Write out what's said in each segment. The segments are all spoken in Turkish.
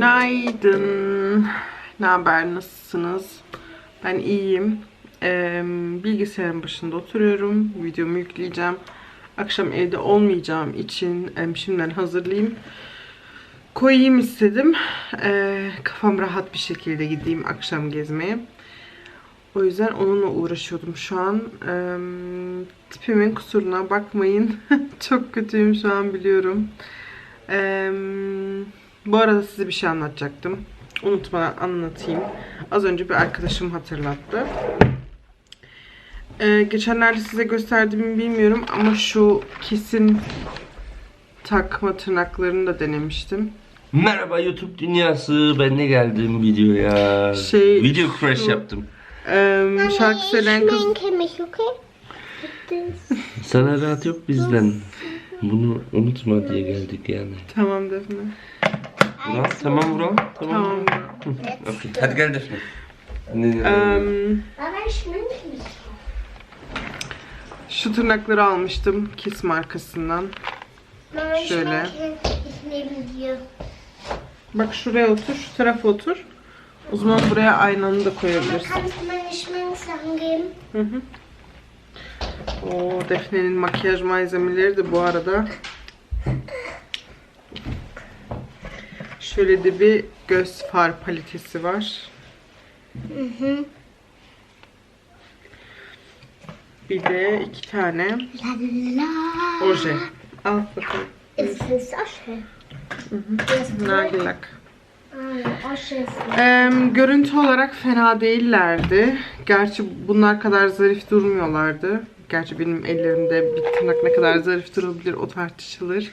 Günaydın. Ne haber? Nasılsınız? Ben iyiyim. Ee, bilgisayarın başında oturuyorum. Videomu yükleyeceğim. Akşam evde olmayacağım için şimdiden hazırlayayım. Koyayım istedim. Ee, kafam rahat bir şekilde gideyim akşam gezmeye. O yüzden onunla uğraşıyordum şu an. Ee, tipimin kusuruna bakmayın. Çok kötüyüm şu an biliyorum. Ee, bu arada size bir şey anlatacaktım. Unutmadan anlatayım. Az önce bir arkadaşım hatırlattı. Ee, geçenlerde size gösterdiğimi bilmiyorum ama şu kesin takma tırnaklarını da denemiştim. Merhaba YouTube dünyası. Ben de geldim videoya. Şey, Video crash şu- yaptım. Ee, şarkı söyleyen kız. Sana rahat yok bizden. Bunu unutma diye geldik yani. Tamam Defne. Vural, tamam Vural. Tamam. Tamam. Hı, okey. Hadi gel Defne. Ne, Ee, Aber ich schminke mich. şu tırnakları almıştım Kiss markasından. İch Şöyle. schminke neben dir. Bak şuraya otur, şu tarafa otur. O zaman buraya aynanı da koyabilirsin. kannst du meine Schminksachen geben? Hı hı. O Defne'nin makyaj malzemeleri de bu arada. Şöyle de bir göz far palitesi var. Mhm. Bir de iki tane La oje. Al bakalım. Nargilak. İst Eee, görüntü olarak fena değillerdi. Gerçi bunlar kadar zarif durmuyorlardı. Gerçi benim ellerimde bir tırnak ne kadar zarif durabilir o tartışılır.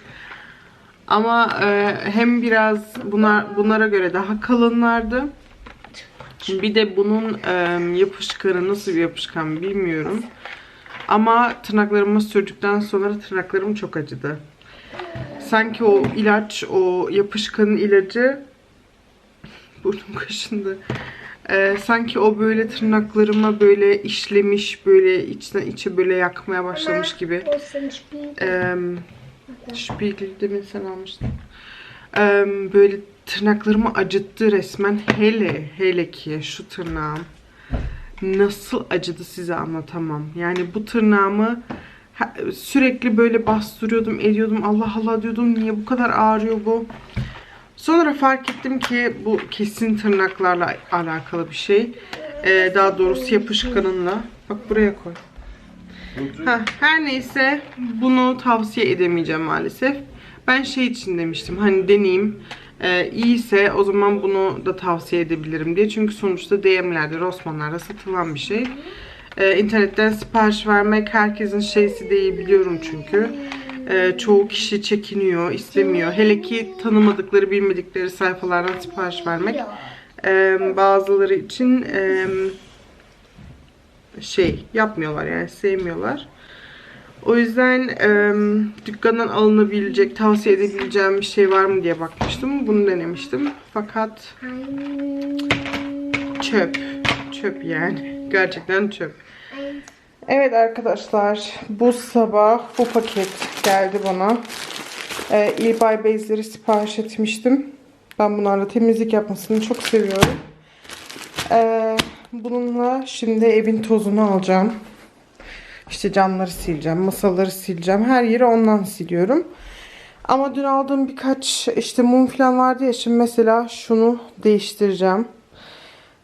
Ama eee, hem biraz bunlar bunlara göre daha kalınlardı. Bir de bunun eee, yapışkanı nasıl bir yapışkan bilmiyorum. Ama tırnaklarıma sürdükten sonra tırnaklarım çok acıdı. Sanki o ilaç, o yapışkanın ilacı burnum kaşındı. Ee, sanki o böyle tırnaklarıma böyle işlemiş, böyle içten içe böyle yakmaya başlamış gibi. Ee, Spiegel demin sen almıştın. Ee, böyle tırnaklarımı acıttı resmen. Hele, hele ki şu tırnağım. Nasıl acıdı size anlatamam. Yani bu tırnağımı sürekli böyle bastırıyordum, ediyordum. Allah Allah diyordum. Niye bu kadar ağrıyor bu? Sonra fark ettim ki bu kesin tırnaklarla alakalı bir şey. Ee, daha doğrusu yapışkanınla. Bak buraya koy. Ha, her neyse bunu tavsiye edemeyeceğim maalesef. Ben şey için demiştim hani deneyeyim. Ee, iyiyse o zaman bunu da tavsiye edebilirim diye. Çünkü sonuçta DM'lerde, Rossmann'larda satılan bir şey. Ee, internetten sipariş vermek herkesin şeysi değil biliyorum çünkü. Ee, çoğu kişi çekiniyor, istemiyor. Hele ki tanımadıkları, bilmedikleri sayfalardan sipariş vermek. Ee, bazıları için em, şey yapmıyorlar yani sevmiyorlar. O yüzden em, dükkandan alınabilecek, tavsiye edebileceğim bir şey var mı diye bakmıştım. Bunu denemiştim. Fakat çöp. Çöp yani. Gerçekten çöp. Evet arkadaşlar bu sabah bu paket geldi bana. Ee, İlbay bezleri sipariş etmiştim. Ben bunlarla temizlik yapmasını çok seviyorum. Ee, bununla şimdi evin tozunu alacağım. İşte camları sileceğim, masaları sileceğim. Her yeri ondan siliyorum. Ama dün aldığım birkaç işte mum falan vardı ya. Şimdi mesela şunu değiştireceğim.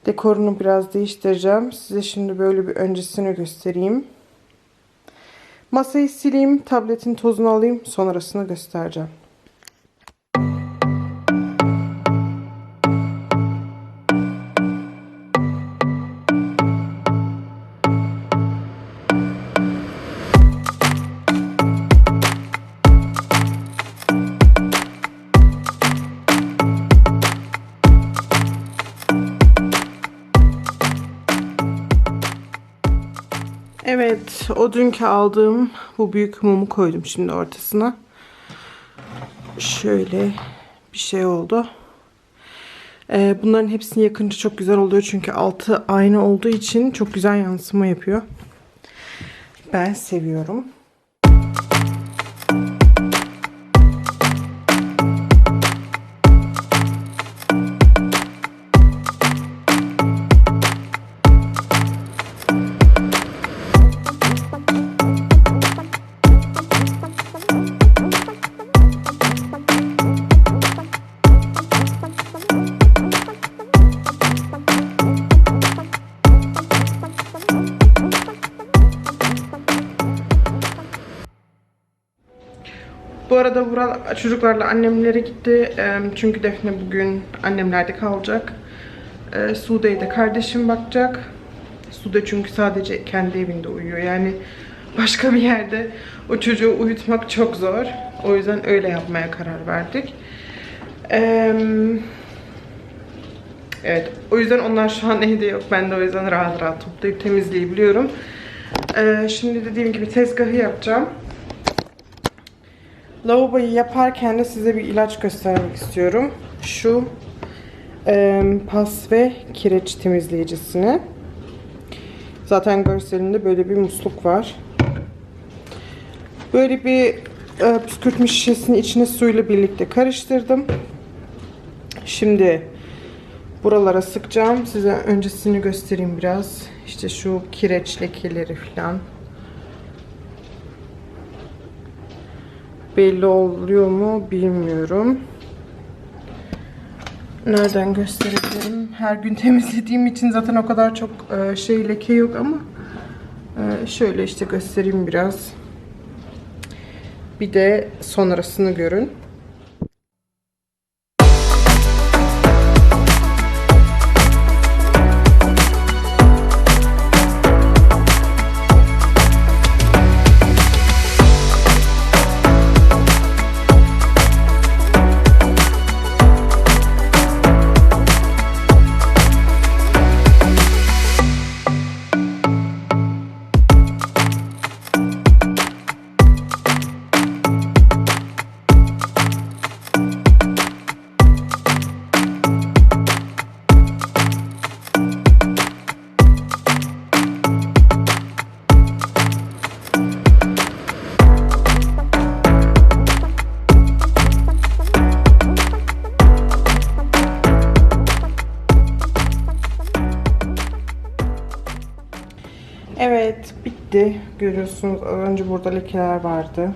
Dekorunu biraz değiştireceğim. Size şimdi böyle bir öncesini göstereyim. Masayı sileyim, tabletin tozunu alayım, sonrasını göstereceğim. Evet, o dünkü aldığım bu büyük mumu koydum şimdi ortasına. Şöyle bir şey oldu. Ee, bunların hepsini yakınca çok güzel oluyor çünkü altı aynı olduğu için çok güzel yansıma yapıyor. Ben seviyorum. Arada Vural çocuklarla annemlere gitti. Çünkü Defne bugün annemlerde kalacak. Sude'ye de kardeşim bakacak. Sude çünkü sadece kendi evinde uyuyor. Yani başka bir yerde o çocuğu uyutmak çok zor. O yüzden öyle yapmaya karar verdik. Evet, o yüzden onlar şu an evde yok. Ben de o yüzden rahat rahat toplayıp temizleyebiliyorum. Ee, şimdi dediğim gibi tezgahı yapacağım. Lavaboyu yaparken de size bir ilaç göstermek istiyorum. Şu e, pas ve kireç temizleyicisini. Zaten görselinde böyle bir musluk var. Böyle bir e, püskürtme şişesinin içine suyla birlikte karıştırdım. Şimdi buralara sıkacağım. Size öncesini göstereyim biraz. İşte şu kireç lekeleri falan. Belli oluyor mu bilmiyorum. Nereden gösterebilirim? Her gün temizlediğim için zaten o kadar çok e, şey leke yok ama e, şöyle işte göstereyim biraz. Bir de sonrasını görün. Görüyorsunuz az önce burada lekeler vardı.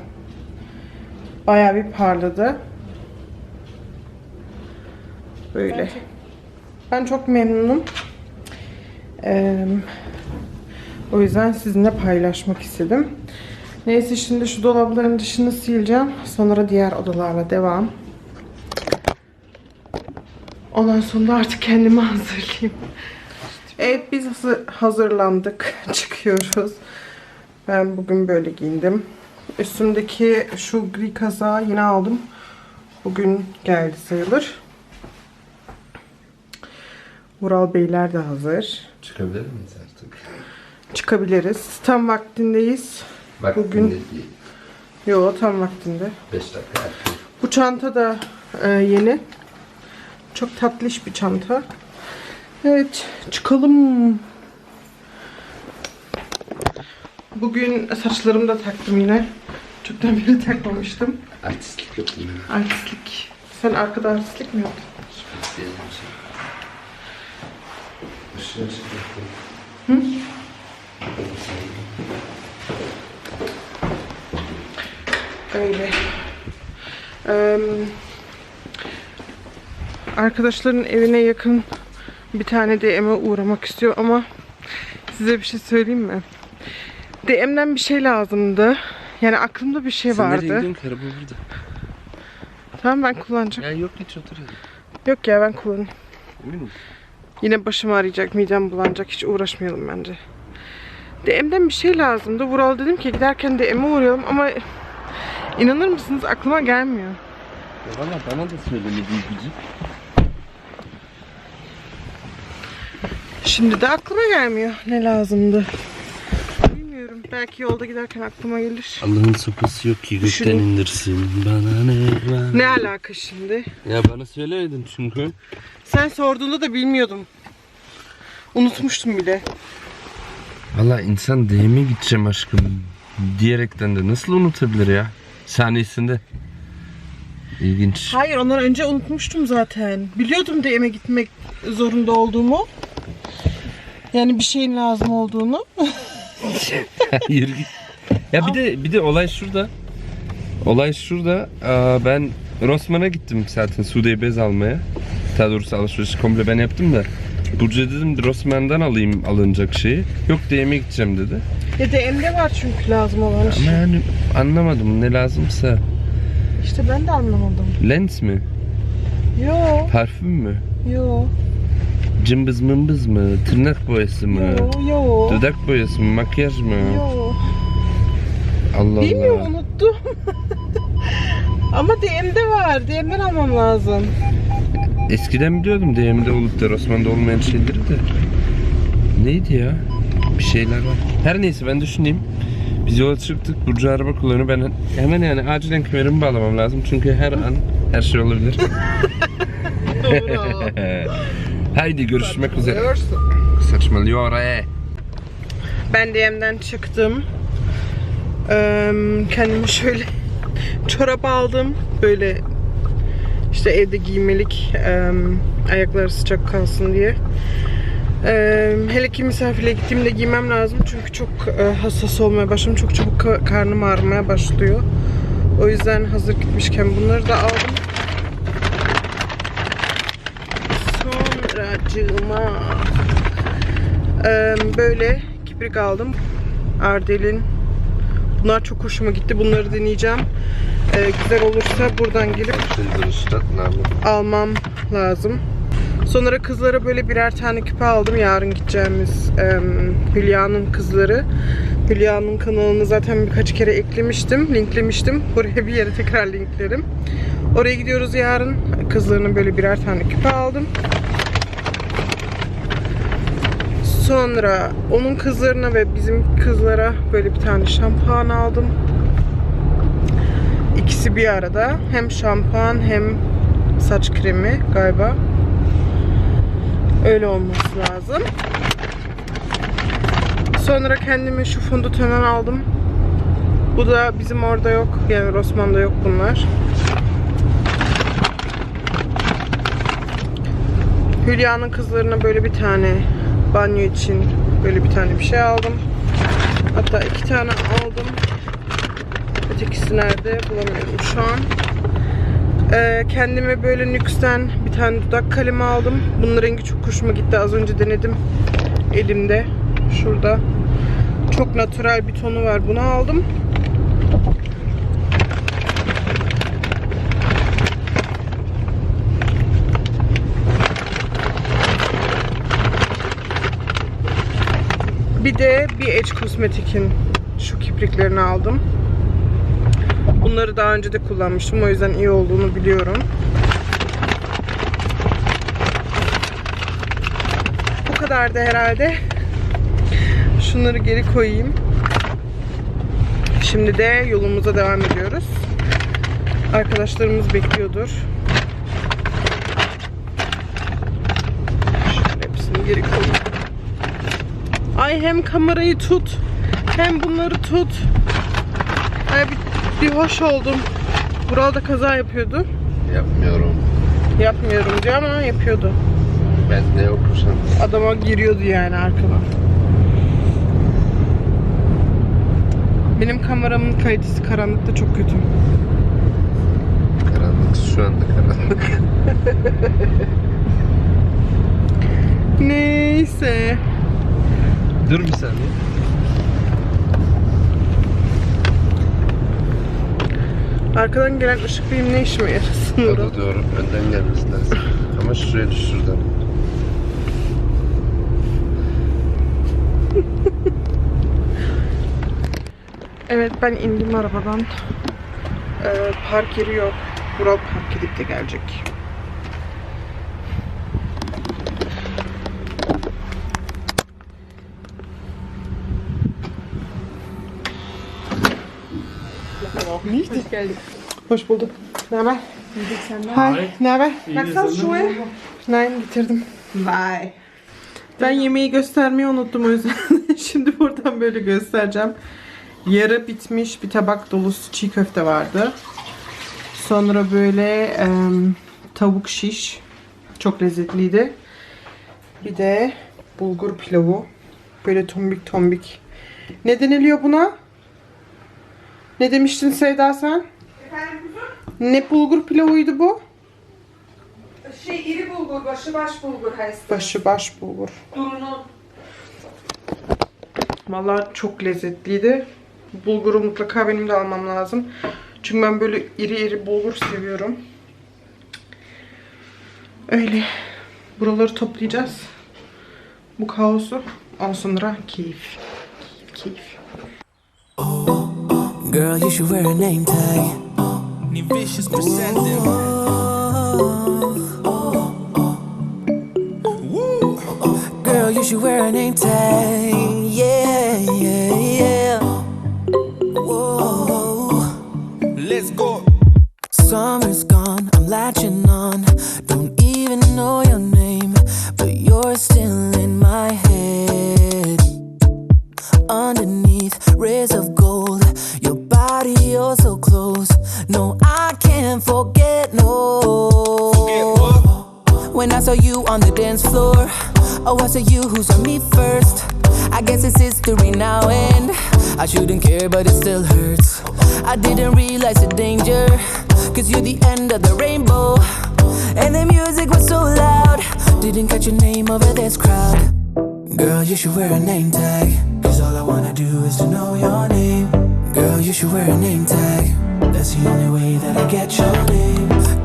Bayağı bir parladı. Böyle. Ben çok memnunum. Ee, o yüzden sizinle paylaşmak istedim. Neyse şimdi şu dolapların dışını sileceğim. Sonra diğer odalarla devam. Ondan sonra artık kendimi hazırlayayım. Evet biz hazır- hazırlandık. Çıkıyoruz. Ben bugün böyle giyindim. Üstümdeki şu gri kazağı yine aldım. Bugün geldi sayılır. Vural Beyler de hazır. Çıkabilir miyiz artık? Çıkabiliriz. Tam vaktindeyiz. Bak Bugün- değil. Yo tam vaktinde. 5 dakika erken. Bu çanta da e, yeni. Çok tatlış bir çanta. Evet, çıkalım. Bugün saçlarımı da taktım yine. Çoktan beri takmamıştım. Artistlik yapayım. Artistlik. Sen arkada artistlik mi yaptın? Sürpriz diyelim. Işığı açık yapayım. Öyle. Eee, arkadaşların evine yakın bir tane DM'e uğramak istiyor ama size bir şey söyleyeyim mi? DM'den bir şey lazımdı. Yani aklımda bir şey Sen nereye vardı. gidiyorsun ki? Araba burada. Tamam ben kullanacağım. Ya yok hiç otur hadi. Yok ya ben kullanayım. Emin misin? Yine başım ağrıyacak, midem bulanacak. Hiç uğraşmayalım bence. DM'den bir şey lazımdı. Vural dedim ki giderken DM'e uğrayalım ama inanır mısınız aklıma gelmiyor. Ya valla bana da söylemediği gücü. Şimdi de aklıma gelmiyor ne lazımdı. Bilmiyorum. Belki yolda giderken aklıma gelir. Allah'ın sopası yok ki gökten Düşünün. indirsin bana ne var. Ne alaka şimdi? Ya bana söylemedin çünkü. Sen sorduğunda da bilmiyordum. Unutmuştum bile. Valla insan DM'e gideceğim aşkım diyerekten de nasıl unutabilir ya? Saniyesinde. İlginç. Hayır ondan önce unutmuştum zaten. Biliyordum DM'e gitmek zorunda olduğumu. Yani bir şeyin lazım olduğunu. Git. Ya bir de bir de olay şurada. Olay şurada. Aa, ben Rossmann'a gittim zaten Sude'ye bez almaya. Daha doğrusu alışveriş komple ben yaptım da. Burcu dedim Rossmann'dan alayım alınacak şeyi. Yok DM'e gideceğim dedi. Ya DM'de var çünkü lazım olan şey. Ama yani anlamadım ne lazımsa. İşte ben de anlamadım. Lens mi? Yo, Parfüm mü? yo, Cımbız mımbız mı? Tırnak boyası mı? yo, yo. Dudak boyası mı? Makyaj mı? Yo. Allah Bilmiyorum Allah. unuttum. Ama DM'de var. DM'den almam lazım. Eskiden biliyordum DM'de olup da Osman'da olmayan şeyleri de. Neydi ya? Bir şeyler var. Her neyse ben düşüneyim. Biz yola çıktık. Burcu araba kullanıyor. Ben hemen yani acilen kemerimi bağlamam lazım. Çünkü her an her şey olabilir. Doğru. Haydi görüşmek üzere. Saçmalıyor e. Ben DM'den çıktım. Eee, kendime şöyle çorap aldım. Böyle işte evde giymelik eee, ayakları sıcak kalsın diye. Hele ki misafirle gittiğimde giymem lazım çünkü çok hassas olmaya başladım. Çok çabuk ka- karnım ağrımaya başlıyor. O yüzden hazır gitmişken bunları da aldım. Sonracığıma eee, böyle kibrik aldım. Ardel'in Bunlar çok hoşuma gitti. Bunları deneyeceğim. Eee, güzel olursa buradan gelip almam lazım. Sonra kızlara böyle birer tane küpe aldım. Yarın gideceğimiz em, Hülya'nın kızları. Hülya'nın kanalını zaten birkaç kere eklemiştim, linklemiştim. Buraya bir yere tekrar linklerim. Oraya gidiyoruz yarın. Kızlarının böyle birer tane küpe aldım. Sonra onun kızlarına ve bizim kızlara böyle bir tane şampuan aldım. İkisi bir arada. Hem şampuan hem saç kremi galiba. Öyle olması lazım. Sonra kendime şu fondötenden aldım. Bu da bizim orada yok. Yani Rosman'da yok bunlar. Hülya'nın kızlarına böyle bir tane banyo için böyle bir tane bir şey aldım. Hatta iki tane aldım. Ötekisi nerede bulamıyorum şu an. Ee, kendime böyle NYX'ten bir tane dudak kalemi aldım. Bunun rengi çok hoşuma gitti. Az önce denedim elimde. Şurada. Çok natural bir tonu var. Bunu aldım. Bir de bir Edge Cosmetic'in şu kipriklerini aldım. Bunları daha önce de kullanmıştım. O yüzden iyi olduğunu biliyorum. Bu kadar da herhalde. Şunları geri koyayım. Şimdi de yolumuza devam ediyoruz. Arkadaşlarımız bekliyordur. Şöyle hepsini geri koyayım. Ay hem kamerayı tut hem bunları tut. Ay bir, bir hoş oldum. Vural da kaza yapıyordu. Yapmıyorum. Yapmıyorum diyor ama yapıyordu. Ben ne okursam. Adama giriyordu yani arkadan. Benim kameramın kalitesi karanlıkta çok kötü. Karanlık şu anda karanlık. Neyse. Dur bir saniye. Arkadan gelen ışık benim ne işime yarasın O da doğru. Önden gelmesi lazım. Ama şuraya düş şuradan. Evet ben indim arabadan. Ee, park yeri yok. Vural park edip de gelecek. Neydi? Hoş geldin. Hoş bulduk. Ne haber? İyilik senden. Hi, ne haber? Baksana şuraya. Nein, getirdim. Bye. Ben yemeği göstermeyi unuttum o yüzden şimdi buradan böyle göstereceğim. Yarı bitmiş bir tabak dolusu çiğ köfte vardı. Sonra böyle em, tavuk şiş. Çok lezzetliydi. Bir de bulgur pilavı. Böyle tombik tombik. Ne deniliyor buna? Ne demiştin Sevda sen? Ne bulgur pilavıydı bu? Şey iri bulgur, başı baş bulgur hayst. Başı baş bulgur. Durunun. Vallahi çok lezzetliydi. Bulguru mutlaka benim de almam lazım. Çünkü ben böyle iri iri bulgur seviyorum. Öyle. Buraları toplayacağız. Bu kaosu. Ondan sonra keyif. Keyif. Girl, you should wear a name tag. Vicious presenting. Girl, you should wear a name tag. Yeah, yeah, yeah. Whoa. Let's go. Summer's gone, I'm latching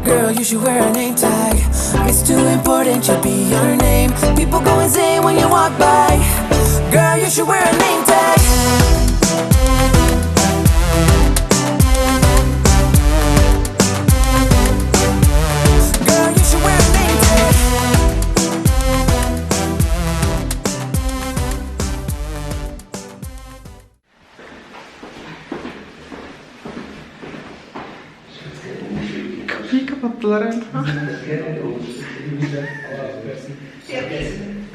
Girl, you should wear a name tag. It's too important to be your name. People go insane when you walk by. Girl, you should wear a name tag. Emrah.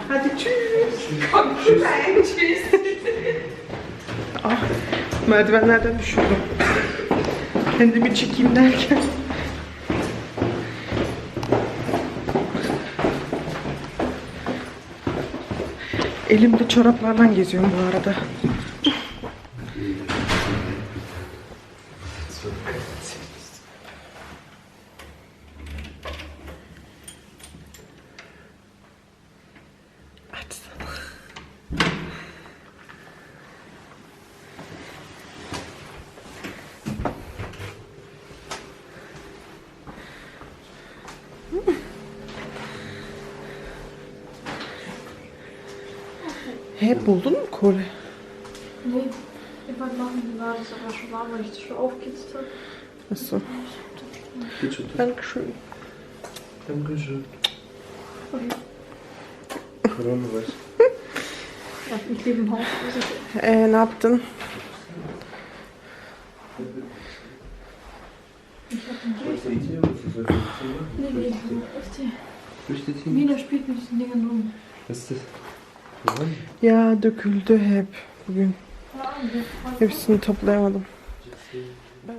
Hadi çüz. Kalktım ben çüz. ah, merdivenlerden düşürdüm. Kendimi çekeyim derken. Elimde çoraplardan geziyorum bu arada. He buldun mu kolye? Nee, ich wollte machen, war das aber schon warm, weil ich das schon aufgesetzt habe. Nasıl? Dankeschön. Dankeschön. Korona var. Ja, ich lebe im Haus. Also ich, Ee, ne yaptın? nee, nee, Nina spielt mit diesen Dingern rum. Was ist das? Döküldü mü? Ya döküldü hep bugün. Hepsini toplayamadım. Ben...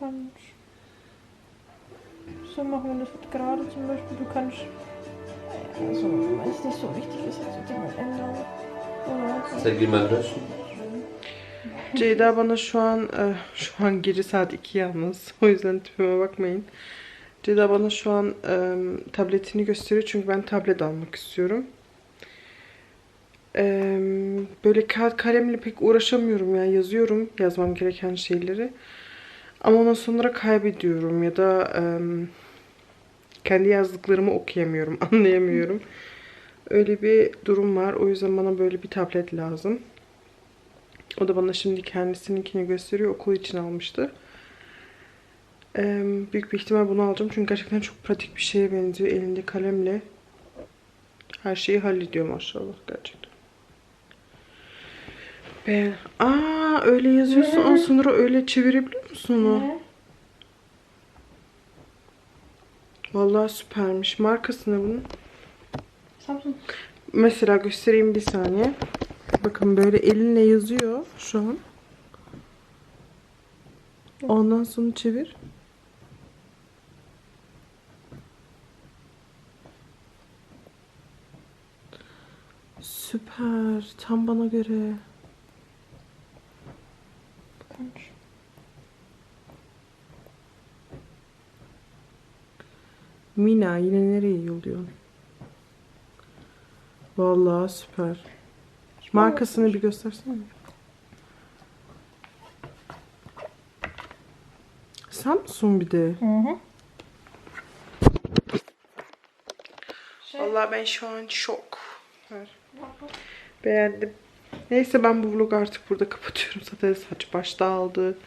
Kannst. so machen wir das gerade zum Beispiel. Du kannst, also, wenn es nicht so wichtig ist, also Dinge ändern. Zeig dir mal löschen. Ceyda bana şu an, e, şu an gece saat 2 yalnız. O yüzden tipime bakmayın. Ceyda bana şu an tabletini gösteriyor çünkü ben tablet almak istiyorum. Böyle kağıt kalemle pek uğraşamıyorum ya. Yazıyorum yazmam gereken şeyleri. Ama ondan sonra kaybediyorum ya da kendi yazdıklarımı okuyamıyorum, anlayamıyorum. Öyle bir durum var. O yüzden bana böyle bir tablet lazım. O da bana şimdi kendisininkini gösteriyor. Okul için almıştı. Ee, büyük bir ihtimal bunu alacağım. Çünkü gerçekten çok pratik bir şeye benziyor. Elinde kalemle her şeyi hallediyor maşallah gerçekten. Ben... Aa öyle yazıyorsun. Ondan sonra öyle çevirebiliyor musun onu? Ne? Vallahi süpermiş. Markası ne bunun? Samsung. Mesela göstereyim bir saniye. Bakın böyle elinle yazıyor şu an. Ondan sonra çevir. Süper. Tam bana göre. Mina yine nereye yolluyorsun? Vallahi süper. Markasını bir göstersene. Samsung bir de. Hı hı. Vallahi ben şu an şok. Ver. Beğendim. Neyse ben bu vlogu artık burada kapatıyorum. Zaten saç baş dağıldı.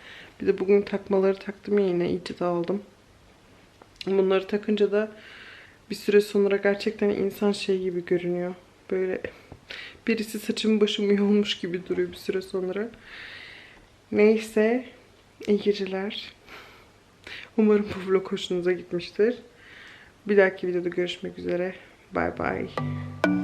Bir de bugün takmaları taktım ya yine iyice dağıldım. Bunları takınca da bir süre sonra gerçekten insan şey gibi görünüyor. Böyle birisi saçımı başımı yolmuş gibi duruyor bir süre sonra. Neyse iyi geceler. Umarım bu vlog hoşunuza gitmiştir. Bir dahaki videoda görüşmek üzere. Bye bye.